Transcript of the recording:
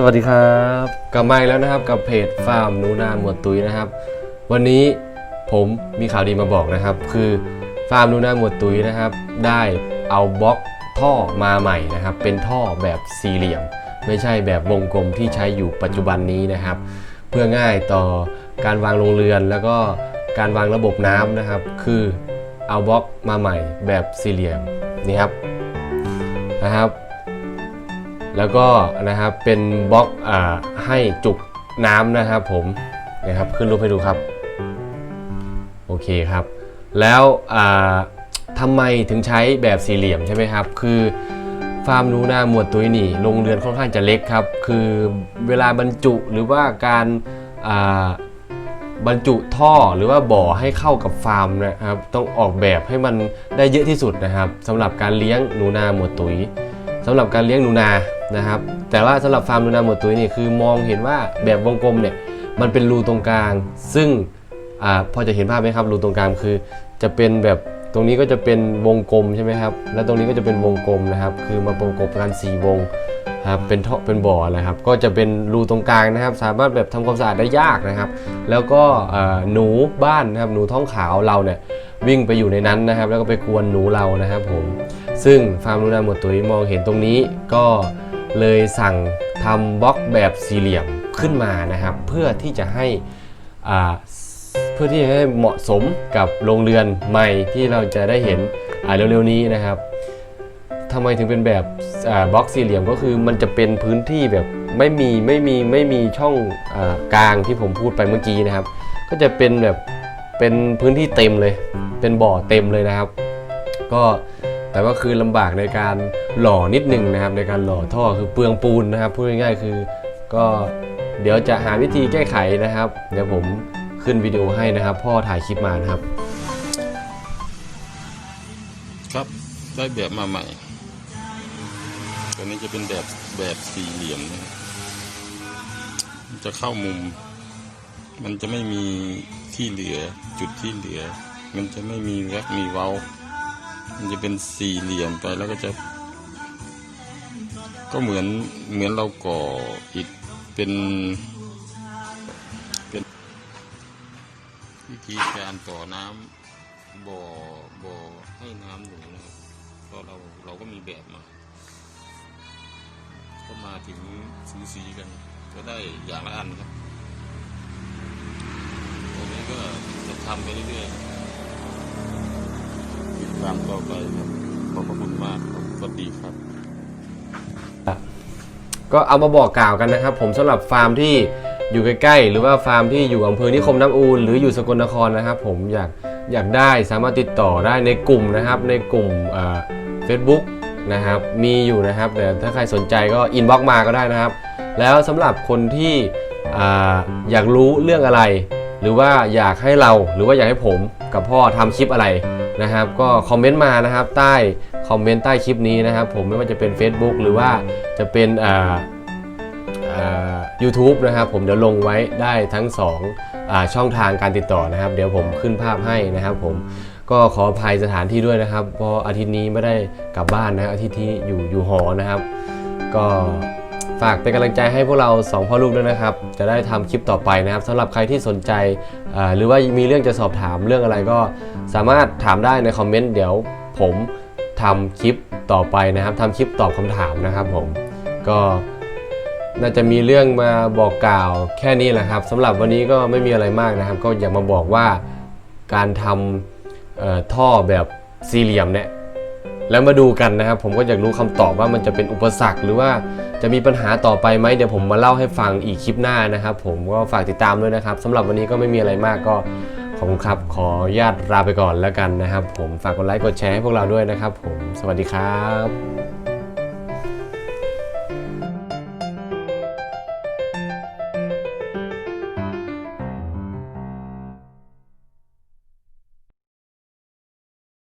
สวัสดีครับกลับมาอีกแล้วนะครับกับเพจฟาร์มนูนาหมวดตุยนะครับ วันนี้ผมมีข่าวดีมาบอกนะครับ คือฟาร์มนูนาหมวดตุยนะครับ ได้เอาบล็อกท่อมาใหม่นะครับ เป็นท่อแบบสี่เหลี่ยม ไม่ใช่แบบวงกลมที่ใช้อยู่ปัจจุบันนี้นะครับ เพื่อง่ายต่อการวางโรงเรือน แล้วก็การวางระบบน้ำนะครับ คือเอาบล็อกมาใหม่แบบสี่เหลี่ยมนี่ครับนะครับ แล้วก็นะครับเป็นบล็อกอให้จุกน้ำนะครับผมนะครับขึ้นรูปให้ดูครับโอเคครับ แล้วทำไมถึงใช้แบบสี่เหลี่ยมใช่ไหมครับ คือฟาร์มหนูนาหมวดตุยนี่โรงเรือนค่อนข้างจะเล็กครับ คือเวลาบรรจุหรือว่าการบรรจุท่อหรือว่าบ่อให้เข้ากับฟาร์มนะครับ ต้องออกแบบให้มันได้เยอะที่สุดนะครับสำหรับการเลี้ยงหนูนาหมวดตุยสำหรับการเลี้ยงหนูนา นะครับ แต่ว่าสำหรับฟาร์มหนูนาหมดตุยนี่คือมองเห็นว่าแบบวงกลมเนี่ยมันเป็นรูตรงกลาง ซึ่งอพอจะเห็นภาพไหมครับรูตรงกลางคือ จะเป็นแบบตรงนี้ก็จะเป็นวงกลมใช่ไหมครับ แล้วตรงนี้ก็จะเป็นวงกลมนะครับ คือมาประกบกันสี่วงครับเป็นท่อเป็นบ่อนะครับ ก็จะเป็นรูตรงกลางนะครับ สามารถแบบทำความสะอาดได้ยากนะครับ แล้วก็หนูบ้านนะครับหนูท้องขาวเราเนี่ยวิ่งไปอยู่ในนั้นนะครับ แล้วก็ไปกวนหนูเรานะครับผมซึ่งฟาร์มนูนาหมดตุยมองเห็นตรงนี้ก็ เลยสั่งทำบล็อกแบบสี่เหลี่ยมขึ้นมานะครับ เพื่อที่จะให้เพื่อที่จะให้เหมาะสมกับโรงเรือนใหม่ที่เราจะได้เห็นเร็วๆนี้นะครับทำไมถึงเป็นแบบบล็อกสี่เหลี่ยมก็คือมันจะเป็นพื้นที่แบบไม่มีไม่มีไม่มีช่องอกลางที่ผมพูดไปเมื่อกี้นะครับ ก็จะเป็นแบบเป็นพื้นที่เต็มเลย เป็นบ่อเต็มเลยนะครับ ก็ แต่ว่าคือลำบากในการหล่อนิดนึงนะครับ ในการหล่อท่อคือเปลืองปูนนะครับพูดง่ายๆคือก็เดี๋ยวจะหาวิธีแก้ไขนะครับ เดี๋ยวผมขึ้นวิดีโอให้นะครับ พ่อถ่ายคลิปมานะครับ ครับได้แบบมาใหม่ตัวนี้จะเป็นแบบแบบสี่เหลี่ยมนะจะเข้ามุม มันจะไม่มีที่เหลือจุดที่เหลือ มันจะไม่มีแว็กมีเว้า มันจะเป็นสี่เหลี่ยมไปแล้วก็จะ ก็เหมือนเหมือนเราก่ออิฐเป็นเป็นวิธีการต่อน้ำบ่อบ่อให้น้ำหนูนะครับก็เราเราก็มีแบบมาก็มาถึงสูสีกัน ก็ได้อย่างละอันครับตรงนี้ก็จะทำไปเรื่อยๆ ตามต่อไปครับ ขอบพระคุณมากครับสวัสดีครับ ก็เอามาบอกกล่าวกันนะครับ ผมสำหรับฟาร์มที่อยู่ใกล้ๆ หรือว่าฟาร์มที่อยู่อำเภอนิคมน้ำอูนหรืออยู่สกลนครนะครับ ผมอยากอยากได้สามารถติดต่อได้ในกลุ่มนะครับ ในกลุ่มเฟซบุ๊กนะครับมีอยู่นะครับแต่ถ้าใครสนใจก็อินบ็อกมาก็ได้นะครับ แล้วสำหรับคนที่ออยากรู้เรื่องอะไร หรือว่าอยากให้เราหรือว่าอยากให้ผมกับพ่อทำคลิปอะไร นะครับ ก็คอมเมนต์มานะครับใต้คอมเมนต์ใต้คลิปนี้นะครับ ผมไม่ว่าจะเป็น Facebook หรือว่าจะเป็นอ่ายูทูบนะครับผมเดี๋ยวลงไว้ได้ทั้ง2อาช่องทางการติดต่อนะครับ เดี๋ยวผมขึ้นภาพให้นะครับ ผมก็ขออภัยสถานที่ด้วยนะครับ เพราะอาทิตย์นี้ไม่ได้กลับบ้านนะครับอาทิตย์ที่อยู่อยู่หอนะครับ ก็ ฝากเป็นกำลังใจให้พวกเราสองพ่อลูกด้วยนะครับ จะได้ทำคลิปต่อไปนะครับสำหรับใครที่สนใจ หรือว่ามีเรื่องจะสอบถามเรื่องอะไรก็สามารถถามได้ในคอมเมนต์เดี๋ยวผมทำคลิปต่อไปนะครับทำคลิปตอบคำถามนะครับผมก็น่าจะมีเรื่องมาบอกกล่าวแค่นี้แหละครับสำหรับวันนี้ก็ไม่มีอะไรมากนะครับ ก็อยากมาบอกว่าการทำท่อแบบสี่เหลี่ยมเนี่ย แล้วมาดูกันนะครับ ผมก็อยากรู้คำตอบว่ามันจะเป็นอุปสรรคหรือว่าจะมีปัญหาต่อไปไหมเดี๋ยวผมมาเล่าให้ฟังอีกคลิปหน้านะครับ ผมก็ฝากติดตามด้วยนะครับสำหรับวันนี้ก็ไม่มีอะไรมากก็ขอบคุณครับ ขอญาตลาไปก่อนแล้วกันนะครับ ผมฝากกดไลค์กดแชร์ให้พวกเราด้วยนะครับ ผมสวัสดีครับ